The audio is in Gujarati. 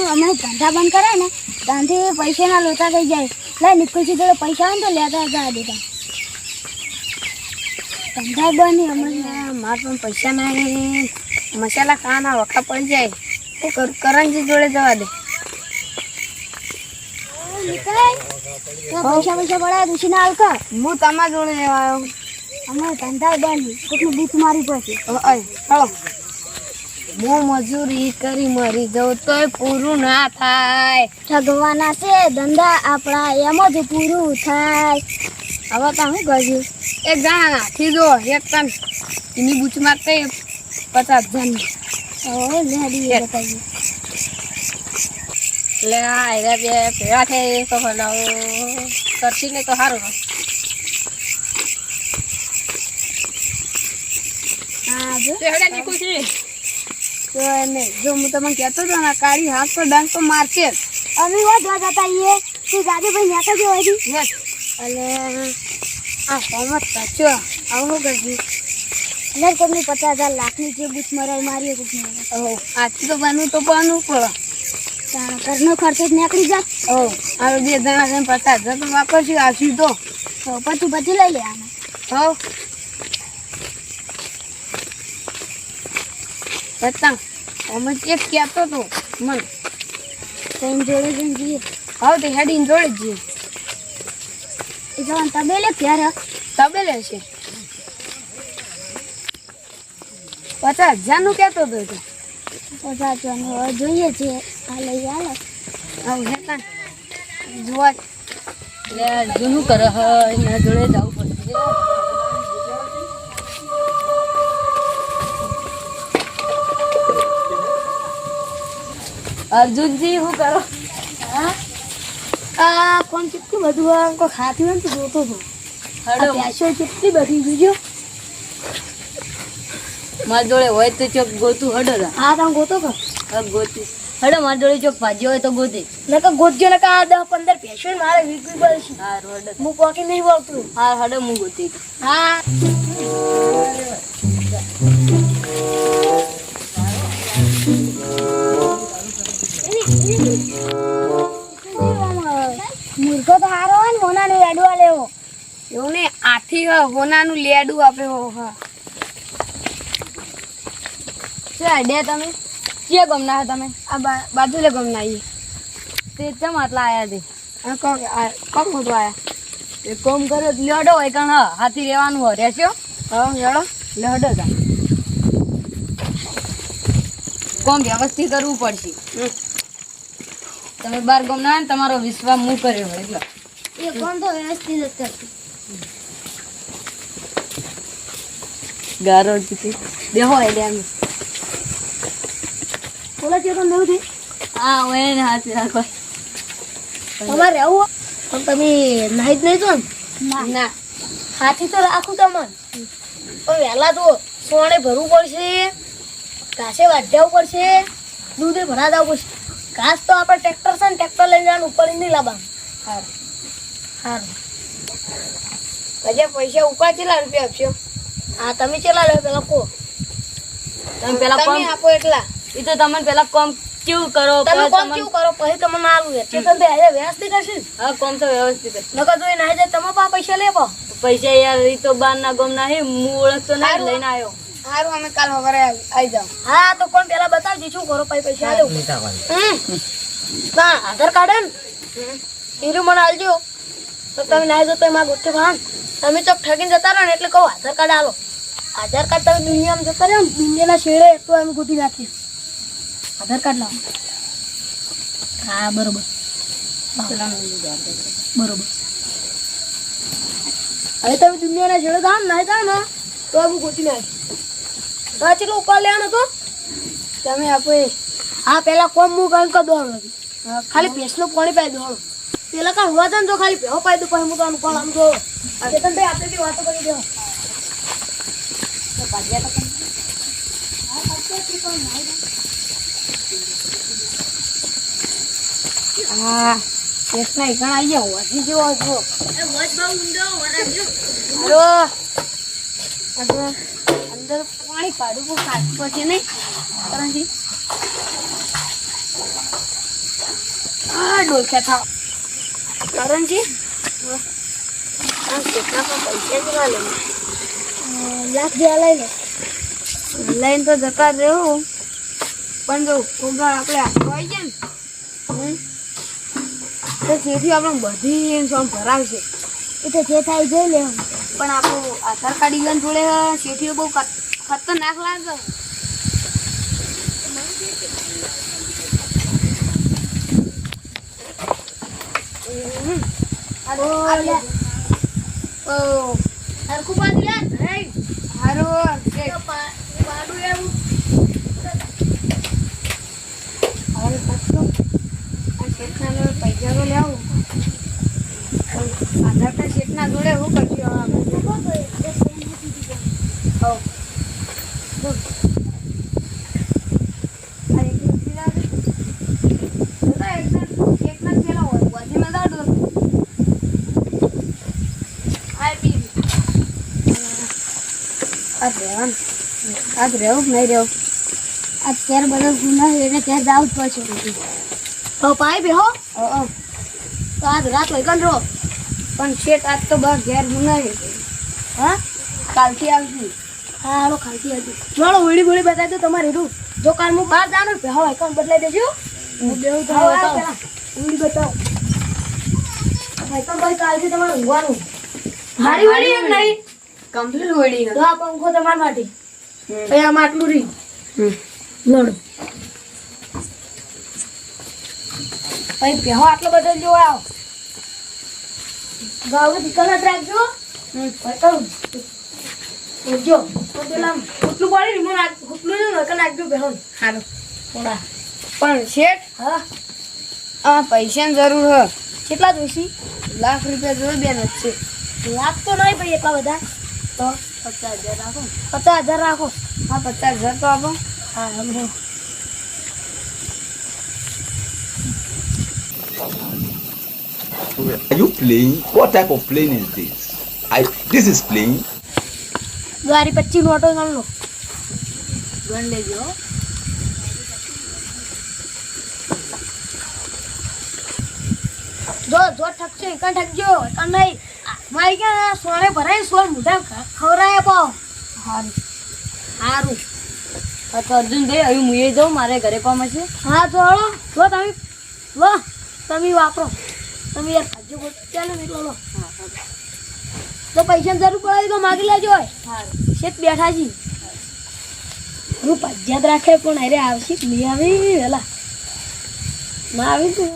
હું અમે ધંધા બંધ કરે ને ત્યાંથી પૈસાના લોચા થઈ જાય. લે નિકુલજી જોડે પૈસા આવે ને તો લેતા હતા દેતા ધંધા બંધ હમણાં મારે પણ પૈસા નહીં મસાલા ખાવાના વખા પડી જાય. શું કરું કરણજી જોડે જવા દે. પૈસા પૈસા પડાય દુષી ના આવકા હું તમારા જોડે લેવા આવ્યો. અમે ધંધા બંધ કેટલું બીક મારી પછી હવે ચાલો. હું મજૂરી કરી મરી જાઉં તોય પૂરું ના થાય. ઠગવાના છે ધંધા આપણા એમ જ પૂરું થાય. હવે તો શું કરશું એક જણા નાખી દો એક તન. એની બૂચમાં કઈ પચાસ જણ. લે એટલે આ બે ભેગા થઈ તો હલાવો કરશી ને તો સારું હા જો. તો એને જો હું તમને કહેતો હતો ને કાળી હાથ તો ડંક તો મારશે જ. અમે વાત વાત હતા એ તું જાજે ભાઈ નેતા જો હજી યસ. અને આ કોમત સાચો આવું કરશું એટલે તમને પચાસ હજાર લાખની જે બૂથ મરાઈ મારી કોક ઓહો આથી તો બનવું તો બનવું પડે. ઘરનો ખર્ચો જ નીકળી જાત ઓહ હવે બે જણા પચાસ હજાર તો વાપરશું આવશું તો તો પછી પછી લઈ લે આને હો પતંગ. અમે એક કહેતો હતો મન ટ્રેન જોડે જઈને જઈએ. હાવ તો હેડીને જોડે જ જઈએ. એ જવાનું તબેલે ક્યારે તબેલે છે. પચાસ હજારનું કહેતો હતો તો. પચાસ જણ હવે જોઈએ છે. આ લઈ આવે હવે હેતા જોવા. એટલે જૂનું કરે હ એના જોડે જવું પડશે. અર્જુનજી શું કરો? આ કોણ કેટલું બધું આ કોઈ ખાતી હોય ને જોતો હતો હડો ભેંસો કેટલી બધી જોજો મારા જોડે હોય તો ચોક ગોતું હડો હા તમે ગોતો કર ગોતી. હડો મારા જોડે ચોક ભાજી હોય તો ગોતી. નકર ગોતજો ને આ દસ પંદર ભેંસો મારે વીકવી પડશે હા હડો. હું પોકી નહીં બોલતું હા હડો હું ગોતી. હા. એવું ને આથી હ હોનાનું લેડું આપે હો હા. શું આઈડિયા તમે? ક્યાં ગમના હતા તમે? આ બાજુ બાજુલે ગમના આવીએ તે ચમ આટલા આયા તે આ કોક આ- કોક આયા? એ કોમ કરે લેડો હોય કારણ હાથી રહેવાનું હોય. રહેશો? હા લેડો. લેડો તા કોમ વ્યવસ્થિત કરવું પડશે. તમે બાર ગમના તમારો વિશ્વાસ હું કર્યો એટલે. એ કોણ તો વ્યવસ્થિત જ કરશે. ગારો ટીકી દેહો એટલે એમ બોલા છે તો નવું હા હોય ને હાથે રાખો તમારે આવું પણ તમે નાહી જ નહીં તો ને? ના. હાથી તો રાખું તમને. પણ વહેલા તો સોણે ભરવું પડશે ઘાસે વાઢ્યાવું પડશે દૂધે ભરા દાવું પડશે ઘાસ તો આપણે ટ્રેક્ટર છે ને ટ્રેક્ટર લઈને જવાનું ઉપર નહીં લાવવા સારું સારું હજાર પૈસા ઉપાચેલા રૂપિયા આપશો? હા તમે ચેલા લો પેલા કો. તમે પેલા તમે કોમ આપો એટલા. એ તો તમે પેલા કોમ કેવું કરો તમે કોમ તમને- કેવું કરો? પછી તમને આલું છે ચેતન ભાઈ વ્યવસ્થિત હશે? હા કોમ તો વ્યવસ્થિત. નકર તો એ નાહી જાય તમે પા પૈસા લેવો. પૈસા યાર એ તો બાર ના ગમ ના હે હું ઓળખતો ના લઈને આવ્યો. સારું અમે કાલ સવારે આવી જાવ હા તો કોણ પેલા બતાવજો શું કરો પછી પૈસા આલો. હમ. ના આધાર કાર્ડ હે ને? હીરું મને આલજો. તો તમે નાહી જો તો એમાં ગોઠે ભાન તમે ચોક ઠગીને જતા રહો ને એટલે કહું આધાર કાર્ડ આલો. આધાર કાર્ડ તમે દુનિયામાં જતા રહ્યો દુનિયાના છેડે એટલું એમ ગોતી નાખીએ. આધાર કાર્ડ લાવો. હા, બરોબર. બરોબર. હવે તમે દુનિયાના છેડે જાઓ ને જાઓ ને, તો એમ ગોતી નાખીએ. હા ચેટલો ઉપાડ લેવાનો હતો? તમે આપો એ. હા પહેલાં કોમ હું કઈ કર દોડો ખાલી ભેંસનું પાણી પાઈ દોડો પેલા કાં હોવા દે ને તો ખાલી ભેહો પાઈ દો, પછી હું તો આમ કોણ આમ જો આપણે વાતો કરી દેવા. હા જાવ જેવો છો અંદર પાણી પાડું, બહુ કાઢ પછી નહીં. કરણજી. ડોસ્યા થાવ. કરણજી. પૈસા જ લે. લાખ જેવા લઈ લે લઈને તો જતા રહેવું. પણ જો ફુગા આપણે આવી જાય ને તો તેથી આપણે બધી સોમ ભરાવશે એ તો જે થાય જોઈ લે પણ આપણું આધાર કાર્ડ ઈવન જોડે શેઠીઓ બહુ ખત- ખતરનાક લાગે. ઓ હરખું બાંધી લે. હારું શેઠ. પાડું એવું. હવે પાછું. આ શેઠના પૈસા તો લેવું. આધાર કાર્ડ શેઠના જોડે શું કરશું હવે આપણે? હઉ. જો. આ એક રૂપિયા લાગે. જરા એકદમ શેઠના જ પેલા હોય. વધીમાં જાઓ તો. આ પી. આ જ રહેવાનું. આ જ રહેવું કે નહીં રહેવું? અત્યારે બધો ગુના છે એટલે ત્યાં જવું જ પડશે તો પાઈ બેહો. તો આજ રાત હોય કન પણ શેઠ આજ તો બસ ઘેર નહીં હા? કાલથી આવજો. હા હાલો કાલથી આવજો. ચાલો હોળી બીડી બતાવી દો તમારે રૂ જો કાલ હું બહાર જાણું હવે એકાઉન્ટ બદલાઈ દેજો? હું દેવું તો હા, હા, બતાવો. એકાઉન્ટ ભાઈ કાલથી તમારે ઊંઘવાનું. હારી વીડી એમ નહીં. કમ્પ્લીટ વળી તો આ પંખો તમારા માટે. પછી આમાં આટલું રહી. લડો પછી પહેવો આટલો બધો જો આવો. ગાવડી કલર રાખજો. બતાવું જો તો પેલા હુટલું પડી ને મને આ- હુટલું છે નાખજો બેહો સારું થોડા. પણ શેઠ હા. આ પૈસાની જરૂર હ. કેટલા જોઈશી? લાખ રૂપિયા જોઈ જ છે. લાખ તો નહીં ભાઈ એટલા બધા. તો પચાસ હજાર રાખો પચાસ હજાર રાખો હા પચાસ હજાર તો આપો. હા હમણાં. Are you playing? What type of plane is this? I this is playing. દ્વારી પચીસ નોટો ગણ. લો ગણ લેજો. જો જો ઠકશે એકણ ઠકજો એકણ નહીં. મારી ક્યાં સોને ભરાય સોળ મોઢા ખવરાય પાવ સારું સારું હા તો અર્જુનભાઈ હવે હું એ જાઉં મારે ઘરે કામ છે હા તો હળો લો તમે. લો. તમે વાપરો. તમે યાર ખાજો ચાલો ને એટલો લો તો પૈસાની જરૂર પડે તો માગી લેજો સારું શેત બેઠા છી. હું યાદ રાખે પણ અરે આવશે નહીં. આવી વેલા. ના આવી તો.